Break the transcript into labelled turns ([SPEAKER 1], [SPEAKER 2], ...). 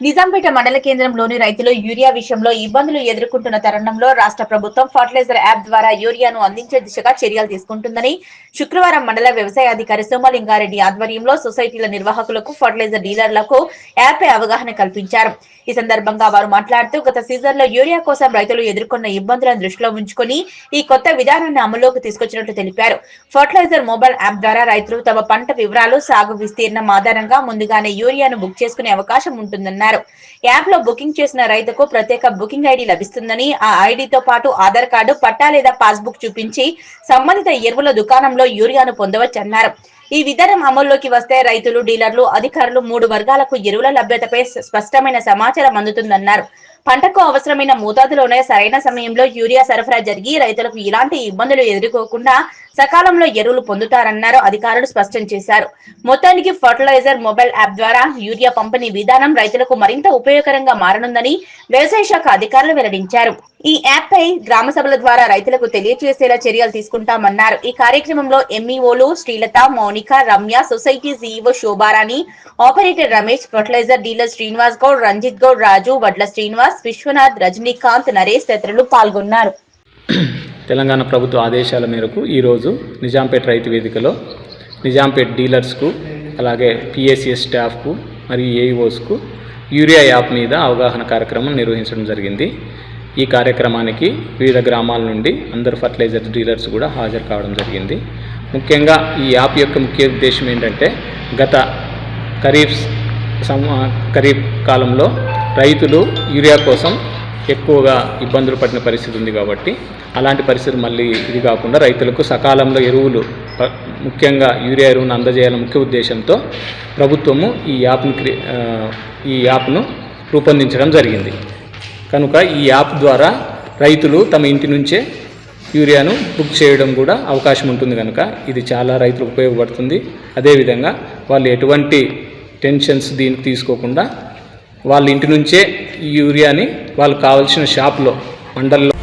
[SPEAKER 1] నిజాంపేట మండల కేంద్రంలోని రైతులు యూరియా విషయంలో ఇబ్బందులు ఎదుర్కొంటున్న తరుణంలో రాష్ట్ర ప్రభుత్వం ఫర్టిలైజర్ యాప్ ద్వారా యూరియాను అందించే దిశగా చర్యలు తీసుకుంటుందని శుక్రవారం మండల వ్యవసాయ అధికారి సోమలింగారెడ్డి ఆధ్వర్యంలో సొసైటీల నిర్వాహకులకు ఫర్టిలైజర్ డీలర్లకు యాప్ పై అవగాహన కల్పించారు. ఈ సందర్భంగా వారు మాట్లాడుతూ గత సీజన్లో యూరియా కోసం రైతులు ఎదుర్కొన్న ఇబ్బందులను దృష్టిలో ఉంచుకొని ఈ కొత్త విధానాన్ని అమల్లోకి తీసుకొచ్చినట్లు తెలిపారు. ఫర్టిలైజర్ మొబైల్ యాప్ ద్వారా రైతులు తమ పంట వివరాలు సాగు విస్తీర్ణం ఆధారంగా ముందుగానే యూరియాను బుక్ చేసుకునే అవకాశం ఉంటుందన్నారు. యాప్లో బుకింగ్ చేసిన రైతుకు ప్రత్యేక బుకింగ్ ఐడి లభిస్తుందని ఆ ఐడితో పాటు ఆధార్ కార్డు పట్టా లేదా పాస్బుక్ చూపించి సంబంధిత ఎరువుల దుకాణంలో యూరియాను పొందవచ్చన్నారు. ఈ విధానం అమల్లోకి వస్తే రైతులు డీలర్లు అధికారులు మూడు వర్గాలకు ఎరువుల లభ్యతపై స్పష్టమైన సమాచారం అందుతుందన్నారు. పంటకు అవసరమైన మోతాదులోనే సరైన సమయంలో యూరియా సరఫరా జరిగి రైతులకు ఎలాంటి ఇబ్బందులు ఎదుర్కోకుండా సకాలంలో ఎరువులు పొందుతారన్నారు అధికారులు స్పష్టం చేశారు. మొత్తానికి ఫర్టిలైజర్ మొబైల్ యాప్ ద్వారా యూరియా పంపిణీ విధానం రైతులకు మరింత ఉపయోగకరంగా మారనుందని వ్యవసాయ శాఖ అధికారులు వెల్లడించారు. ఈ యాప్ పై గ్రామ సభల ద్వారా రైతులకు తెలియజేసేలా చర్యలు తీసుకుంటామన్నారు. ఈ కార్యక్రమంలో ఎంఈఓలు Srilatha Mounika Ramya society CEO Shobharani operator Ramesh fertilizer dealer Srinivas Goud Ranjith Goud Raju Vadla Srinivas Vishwanath Rajinikanth Naresh తదితరులు పాల్గొన్నారు.
[SPEAKER 2] తెలంగాణ ప్రభుత్వ ఆదేశాల మేరకు ఈరోజు నిజాంపేట్ రైతు వేదికలో నిజాంపేట్ డీలర్స్కు అలాగే పిఎస్సిఎస్ స్టాఫ్కు మరియు ఏఈఓస్కు యూరియా యాప్ మీద అవగాహన కార్యక్రమం నిర్వహించడం జరిగింది. ఈ కార్యక్రమానికి వివిధ గ్రామాల నుండి అందరు ఫర్టిలైజర్ డీలర్స్ కూడా హాజరు కావడం జరిగింది. ముఖ్యంగా ఈ యాప్ యొక్క ముఖ్య ఉద్దేశం ఏంటంటే గత ఖరీఫ్ సం ఖరీఫ్ కాలంలో రైతులు యూరియా కోసం ఎక్కువగా ఇబ్బందులు పడిన పరిస్థితి ఉంది కాబట్టి అలాంటి పరిస్థితి మళ్ళీ ఇది కాకుండా రైతులకు సకాలంలో ఎరువులు ముఖ్యంగా యూరియా ఎరువును అందజేయాలని ముఖ్య ఉద్దేశంతో ప్రభుత్వము ఈ యాప్ను క్రి ఈ యాప్ను రూపొందించడం జరిగింది. కనుక ఈ యాప్ ద్వారా రైతులు తమ ఇంటి నుంచే యూరియాను బుక్ చేయడం కూడా అవకాశం ఉంటుంది కనుక ఇది చాలా రైతులకు ఉపయోగపడుతుంది. అదేవిధంగా వాళ్ళు ఎటువంటి టెన్షన్స్ దీనికి తీసుకోకుండా వాళ్ళ ఇంటి నుంచే ఈ యూరియాని వాళ్ళకు కావాల్సిన షాప్లో మండల్లో